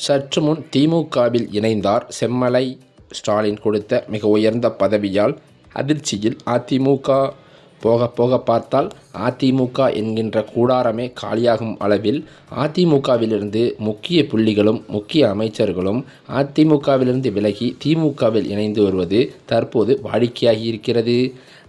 சற்று முன் திமுகவில் இணைந்தார் செம்மலை ஸ்டாலின் கொடுத்த மிக உயர்ந்த பதவியால் அதிர்ச்சியில் அதிமுக போக போக பார்த்தால் அதிமுக என்கின்ற கூடாரமே காலியாகும் அளவில் அதிமுகவிலிருந்து முக்கிய புள்ளிகளும் முக்கிய அமைச்சர்களும் அதிமுகவிலிருந்து விலகி திமுகவில் இணைந்து வருவது தற்போது வாடிக்கையாகி இருக்கிறது.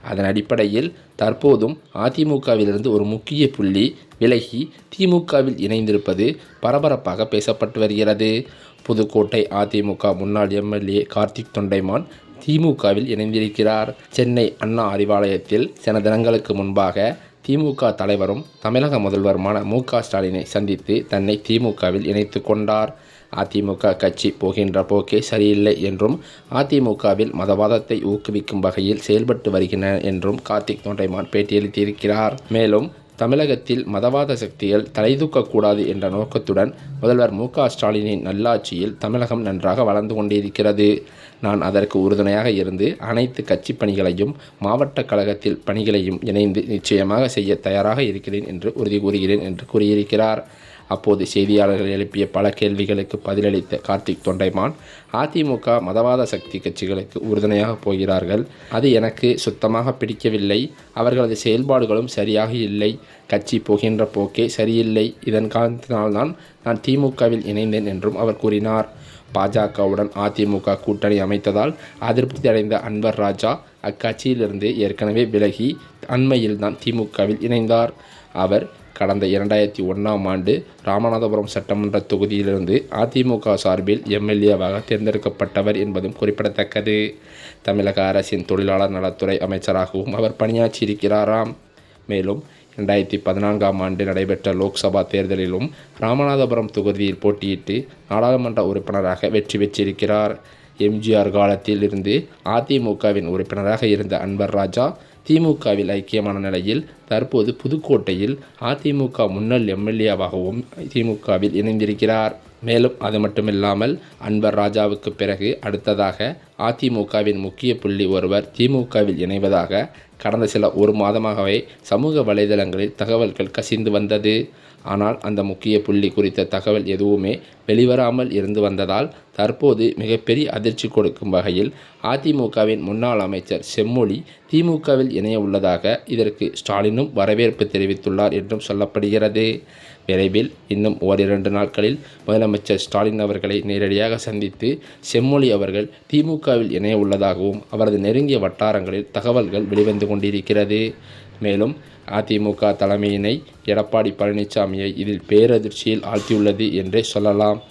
அதன் அடிப்படையில் தற்போதும் அதிமுகவிலிருந்து ஒரு முக்கிய புள்ளி விலகி திமுகவில் இணைந்திருப்பது பரபரப்பாக பேசப்பட்டு வருகிறது. புதுக்கோட்டை அதிமுக முன்னாள் எம்எல்ஏ கார்த்திக் தொண்டைமான் திமுகவில் இணைந்திருக்கிறார். சென்னை அண்ணா அறிவாலயத்தில் சில தினங்களுக்கு முன்பாக திமுக தலைவரும் தமிழக முதல்வருமான மு க ஸ்டாலினை சந்தித்து தன்னை திமுகவில் இணைத்து கொண்டார். அதிமுக கட்சி போகின்ற போக்கே சரியில்லை என்றும் அதிமுகவில் மதவாதத்தை ஊக்குவிக்கும் வகையில் செயல்பட்டு வருகின்றன என்றும் கார்த்திக் தொண்டைமான் பேட்டியளித்திருக்கிறார். மேலும் தமிழகத்தில் மதவாத சக்திகள் தலைதூக்கக்கூடாது என்ற நோக்கத்துடன் முதல்வர் மு ஸ்டாலினின் நல்லாட்சியில் தமிழகம் நன்றாக வளர்ந்து கொண்டிருக்கிறது. நான் அதற்கு உறுதுணையாக இருந்து அனைத்து கட்சி பணிகளையும் மாவட்ட கழகத்தில் பணிகளையும் இணைந்து நிச்சயமாக செய்ய தயாராக இருக்கிறேன் என்று உறுதி கூறுகிறேன் என்று கூறியிருக்கிறார். அப்போது செய்தியாளர்கள் எழுப்பிய பல கேள்விகளுக்கு பதிலளித்த கார்த்திக் தொண்டைமான் அதிமுக மதவாத சக்தி கட்சிகளுக்கு உறுதுணையாக போகிறார்கள். அது எனக்கு சுத்தமாக பிடிக்கவில்லை. அவர்களது செயல்பாடுகளும் சரியாக இல்லை. கட்சி போகின்ற போக்கே சரியில்லை. இதன் காரணத்தினால்தான் நான் திமுகவில் இணைந்தேன் என்றும் அவர் கூறினார். பாஜகவுடன் அதிமுக கூட்டணி அமைத்ததால் அதிருப்தி அடைந்த அன்வர் ராஜா அக்கட்சியிலிருந்து ஏற்கனவே விலகி அண்மையில் தான் திமுகவில் இணைந்தார். அவர் கடந்த இரண்டாயிரத்தி ஒன்றாம் ஆண்டு ராமநாதபுரம் சட்டமன்ற தொகுதியிலிருந்து அதிமுக சார்பில் எம்எல்ஏவாக தேர்ந்தெடுக்கப்பட்டவர் என்பதும் குறிப்பிடத்தக்கது. தமிழக அரசின் தொழிலாளர் நலத்துறை அமைச்சராகவும் அவர் பணியாற்றியிருக்கிறாராம். மேலும் ரெண்டாயிரத்தி பதினான்காம் ஆண்டு நடைபெற்ற லோக்சபா தேர்தலிலும் ராமநாதபுரம் தொகுதியில் போட்டியிட்டு நாடாளுமன்ற உறுப்பினராக வெற்றி பெற்றிருக்கிறார். எம்ஜிஆர் காலத்தில் இருந்து அதிமுகவின் உறுப்பினராக இருந்த அன்பர் ராஜா திமுகவில் ஐக்கியமான நிலையில் தற்போது புதுக்கோட்டையில் அதிமுக முன்னாள் எம்எல்ஏவாகவும் திமுகவில் இணைந்திருக்கிறார். மேலும் அது மட்டுமில்லாமல் அன்பர் ராஜாவுக்கு பிறகு அடுத்ததாக அதிமுகவின் முக்கிய புள்ளி ஒருவர் திமுகவில் இணைவதாக கடந்த சில ஒரு மாதமாகவே சமூக வலைதளங்களில் தகவல்கள் கசிந்து வந்தது. ஆனால் அந்த முக்கிய புள்ளி குறித்த தகவல் எதுவுமே வெளிவராமல் இருந்து வந்ததால் தற்போது மிகப்பெரிய அதிர்ச்சி கொடுக்கும் வகையில் அதிமுகவின் முன்னாள் அமைச்சர் செம்மொழி திமுகவில் இணைய உள்ளதாக இதற்கு ஸ்டாலினும் வரவேற்பு தெரிவித்துள்ளார் என்றும் சொல்லப்படுகிறது. விரைவில் இன்னும் ஓரிரண்டு நாட்களில் முதலமைச்சர் ஸ்டாலின் அவர்களை நேரடியாக சந்தித்து செம்மொழி அவர்கள் திமுக திமுகவில் இணைய உள்ளதாகவும் அவரது நெருங்கிய வட்டாரங்களில் தகவல்கள் வெளிவந்து கொண்டிருக்கிறது. மேலும் அதிமுக தலைமையினை எடப்பாடி பழனிசாமியை இதில் பேரதிர்ச்சியில் ஆழ்த்தியுள்ளது என்றே சொல்லலாம்.